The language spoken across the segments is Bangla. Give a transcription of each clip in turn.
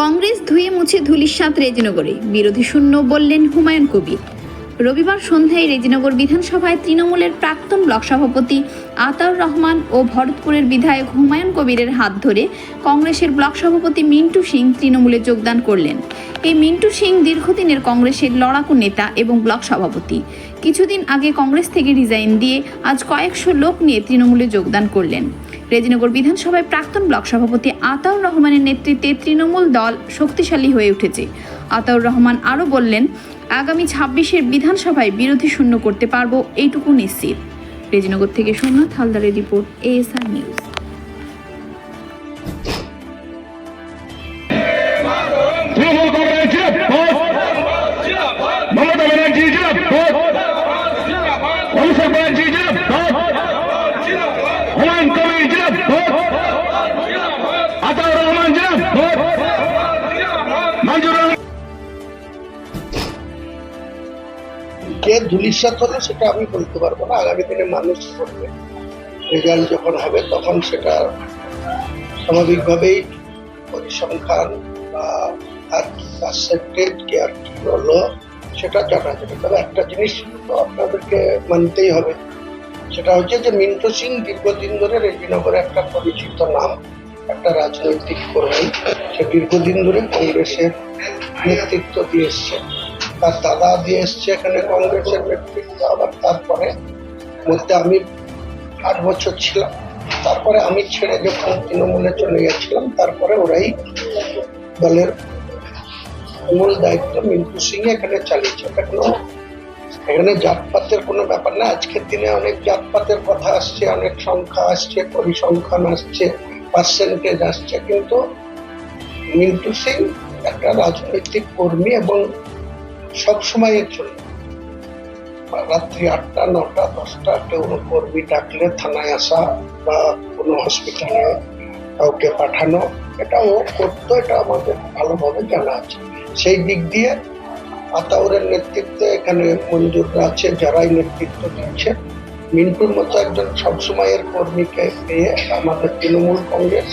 কংগ্রেস ধুয়ে মুছে ধুলির সাঁত রেজিনগরে। বিরোধী শূন্য বললেন হুমায়ুন কবির। রবিবার সন্ধ্যায় রেজিনগর বিধানসভায় তৃণমূলের প্রাক্তন ব্লক সভাপতি আতাউর রহমান ও ভরতপুরের বিধায়ক হুমায়ুন কবিরের হাত ধরে কংগ্রেসের ব্লক সভাপতি মিন্টু সিং তৃণমূলে যোগদান করলেন। এই মিন্টু সিং দীর্ঘদিনের কংগ্রেসের লড়াকু নেতা এবং ব্লক সভাপতি। কিছুদিন আগে কংগ্রেস থেকে রিজাইন দিয়ে আজ কয়েকশো লোক নিয়ে তৃণমূলে যোগদান করলেন। রেজিনগর বিধানসভায় প্রাক্তন ব্লক সভাপতি আতাউর রহমানের নেতৃত্বে তৃণমূল দল শক্তিশালী হয়ে উঠেছে। আতাউর রহমান আরও বললেন, আগামী ছাব্বিশের বিধানসভায় বিরোধী শূন্য করতে পারব এইটুকু নিশ্চিত। রেজিনগর থেকে সোমনাথ হালদারের রিপোর্ট, এএসআর নিউজ। তৃণমূল কংগ্রেসের কে ধুলিস্বাদ হলো সেটা আমি বলতে পারব না। আগামী দিনে মানুষ করবে। রেজাল্ট যখন হবে, তখন সেটা স্বাভাবিকভাবেই পরিসংখ্যান বা আর পার্সেন্টেজ আর কি হলো সেটা জানা যাবে। তবে একটা জিনিস তো আপনাদেরকে মানতেই হবে, সেটা হচ্ছে যে মিন্টু সিং দীর্ঘদিন ধরে রেজিনগরে একটা পরিচিত নাম, একটা রাজনৈতিক কর্মী, সে দীর্ঘদিন ধরে কংগ্রেসের নেতৃত্ব দিয়ে এসছে। তার দাদা দিয়ে এসছে এখানে কংগ্রেসের নেতৃত্ব, আবার তারপরে মধ্যে আমি আট বছর ছিলাম। তারপরে আমি ছেড়ে যখন তৃণমূলে চলে গেছিলাম, তারপরে ওরাই দলের মূল দায়িত্ব মিন্টু সিং এখানে চালিয়েছে। এটা এখানে জাতপাতের কোনো ব্যাপার না। আজকের দিনে অনেক জাতপাতের কথা আসছে, অনেক সংখ্যা আসছে, পরিসংখ্যান আসছে পার্সেন্টেজ আসছে। কিন্তু মিন্টু সিং একটা রাজনৈতিক কর্মী এবং সবসময় জন্য রাত্রি আটটা, নটা, দশটা, কেউ কর্মী ডাকলে থানায় আসা বা কোনো হসপিটালে কাউকে পাঠানো, এটা ও করতো এটা আমাদের ভালোভাবে জানা আছে। সেই দিক দিয়ে আতাউরের নেতৃত্বে এখানে মঞ্জুররা আছে, যারাই নেতৃত্ব দিচ্ছে। মিন্টুর মতো একজন সবসময়ের কর্মীকে পেয়ে আমাদের তৃণমূল কংগ্রেস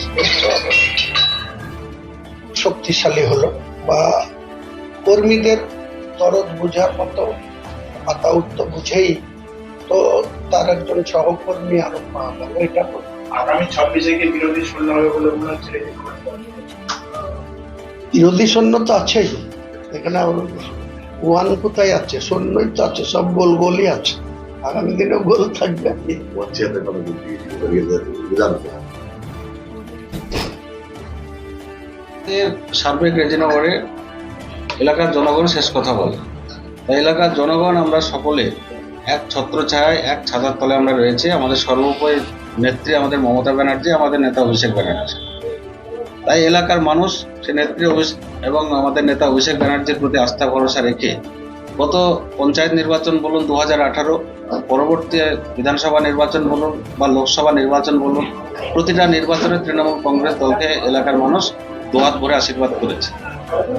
শক্তিশালী হলো বা কর্মীদের দরদ বোঝার মতো আতাউর তো বুঝেই। তো তার একজন সহকর্মী আরও পাওয়া গেল এটা আগামী ছাব্বিশে কি বিরোধী শূন্য হবে বলে মনে হচ্ছে বিরোধী সৈন্য তো আছেই। এখানে ওয়ান কোথায় আছে? সৈন্যই তো আছে সব গোল গোলই আছে। আগামী দিনেও গোল থাকবে। সার্বিক রেজিনগরে এলাকার জনগণ শেষ কথা বলে। তাই এলাকার জনগণ আমরা সকলে এক ছত্রছায়ায়, এক ছাতার তলে আমরা রয়েছে। আমাদের সর্বোপরি নেত্রী আমাদের মমতা ব্যানার্জি, আমাদের নেতা অভিষেক ব্যানার্জি। তাই এলাকার মানুষ, সে নেত্রী অভিষ- এবং আমাদের নেতা অভিষেক ব্যানার্জির প্রতি আস্থা, ভরসা রেখে গত পঞ্চায়েত নির্বাচন বলুন দু হাজার আঠারো, পরবর্তী বিধানসভা নির্বাচন বলুন বা লোকসভা নির্বাচন বলুন, প্রতিটা নির্বাচনে তৃণমূল কংগ্রেস দলকে এলাকার মানুষ দোয়াত ভরে আশীর্বাদ করেছে।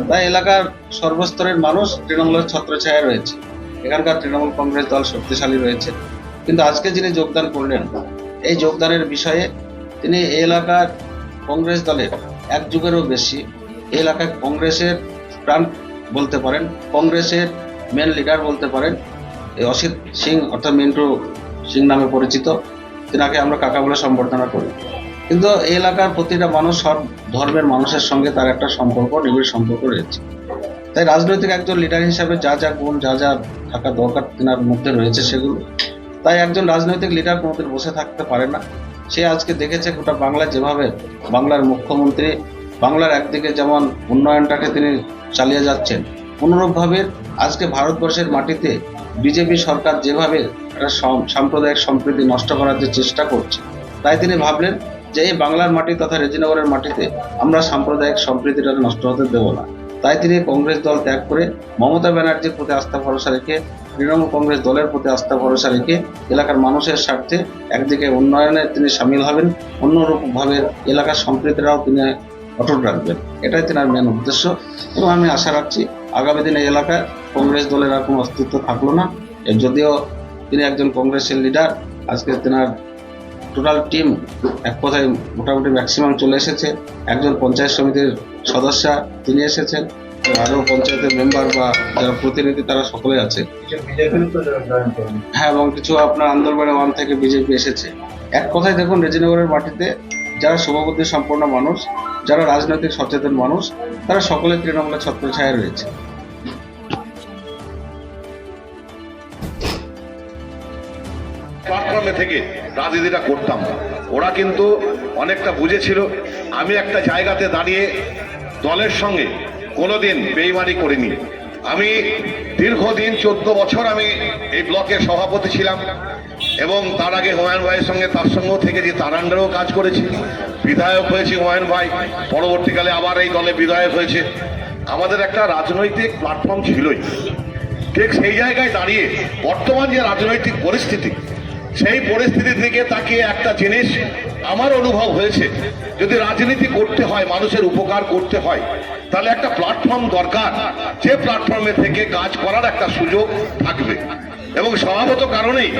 তাই এলাকার সর্বস্তরের মানুষ তৃণমূলের ছত্রছায়ায় রয়েছে। এখানকার তৃণমূল কংগ্রেস দল শক্তিশালী রয়েছে। কিন্তু আজকে যিনি যোগদান করলেন, এই যোগদানের বিষয়ে তিনি এই এলাকার কংগ্রেস দলের এক যুগেরও বেশি। এলাকায় কংগ্রেসের প্রাণ বলতে পারেন, কংগ্রেসের মেন লিডার বলতে পারেন, এই অসিত সিং অর্থাৎ মিন্টু সিং নামে পরিচিত। তিনাকে আমরা কাকা বলে সম্বর্ধনা করি। কিন্তু এলাকার প্রতিটা মানুষ সব ধর্মের মানুষের সঙ্গে তার একটা সম্পর্ক, নিবিড় সম্পর্ক রয়েছে। তাই রাজনৈতিক একজন লিডার হিসাবে যা যা গুণ, যা যা থাকা দরকার তেনার মধ্যে রয়েছে সেগুলো। তাই একজন রাজনৈতিক লিডার কোনোদিন বসে থাকতে পারে না। সে আজকে দেখেছে গোটা বাংলা যেভাবে বাংলার মুখ্যমন্ত্রী বাংলার একদিকে যেমন উন্নয়নটাকে তিনি চালিয়ে যাচ্ছেন, অনুরূপভাবে আজকে ভারতবর্ষের মাটিতে বিজেপি সরকার যেভাবে একটা সাম্প্রদায়িক সম্প্রীতি নষ্ট করার যে চেষ্টা করছে, তাই তিনি ভাবলেন যে এই বাংলার মাটি তথা রেজিনগরের মাটিতে আমরা সাম্প্রদায়িক সম্প্রীতিটা নষ্ট হতে দেব না। তাই তিনি কংগ্রেস দল ত্যাগ করে মমতা ব্যানার্জির প্রতি আস্থা ভরসা রেখে, তৃণমূল কংগ্রেস দলের প্রতি আস্থা ভরসা রেখে এলাকার মানুষের স্বার্থে একদিকে উন্নয়নে তিনি সামিল হবেন, অন্যরূপভাবে এলাকার সম্প্রীতিরাও তিনি অটুট রাখবেন। এটাই তেনার মেন উদ্দেশ্য এবং আমি আশা রাখছি আগামী দিনে এলাকায় কংগ্রেস দলের আর কোনো অস্তিত্ব থাকল না। যদিও তিনি একজন কংগ্রেসের লিডার আজকে তেনার টোটাল টিম এক কথায় মোটামুটি ম্যাক্সিমাম চলে এসেছে। একজন পঞ্চায়েত সমিতির সদস্য তিনি এসেছেন, আরও পঞ্চায়েতের মেম্বার বা যারা প্রতিনিধি তারা সকলে আছে। হ্যাঁ এবং কিছু আপনার আন্দোলনে ওয়ান থেকে বিজেপি এসেছে। এক কথায় দেখুন, রেজিনগরের মাটিতে যারা শুভবুদ্ধি সম্পন্ন মানুষ, যারা রাজনৈতিক সচেতন মানুষ, তারা সকলে তৃণমূলের ছত্রছায়ায় রয়েছে। প্ল্যাটফর্মে থেকে রাজনীতিটা করতাম। ওরা কিন্তু অনেকটা বুঝেছিল, আমি একটা জায়গাতে দাঁড়িয়ে দলের সঙ্গে কোনোদিন বেইমানি করিনি। আমি দীর্ঘদিন, চোদ্দ বছর আমি এই ব্লকের সভাপতি ছিলাম এবং তার আগে হুমায়ুন ভাইয়ের সঙ্গে, তার সঙ্গেও থেকে যে তার আন্ডারেও কাজ করেছি, বিধায়ক হয়েছি হুমায়ুন ভাই, পরবর্তীকালে আবার এই দলে বিধায়ক হয়েছে। আমাদের একটা রাজনৈতিক প্ল্যাটফর্ম ছিলই। ঠিক সেই জায়গায় দাঁড়িয়ে বর্তমান যে রাজনৈতিক পরিস্থিতি সেই পরিস্থিতি থেকে তাকিয়ে একটা জিনিস আমার অনুভব হয়েছে। যদি রাজনীতি করতে হয়, মানুষের উপকার করতে হয়, তাহলে একটা প্ল্যাটফর্ম দরকার। যে প্ল্যাটফর্মে থেকে কাজ করার একটা সুযোগ থাকবে। এবং স্বভাবত কারণেই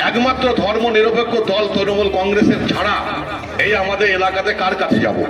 একমাত্র ধর্ম নিরপেক্ষ দল তৃণমূল কংগ্রেসের ছাড়া এই আমাদের এলাকাতে কার কাছে যাব?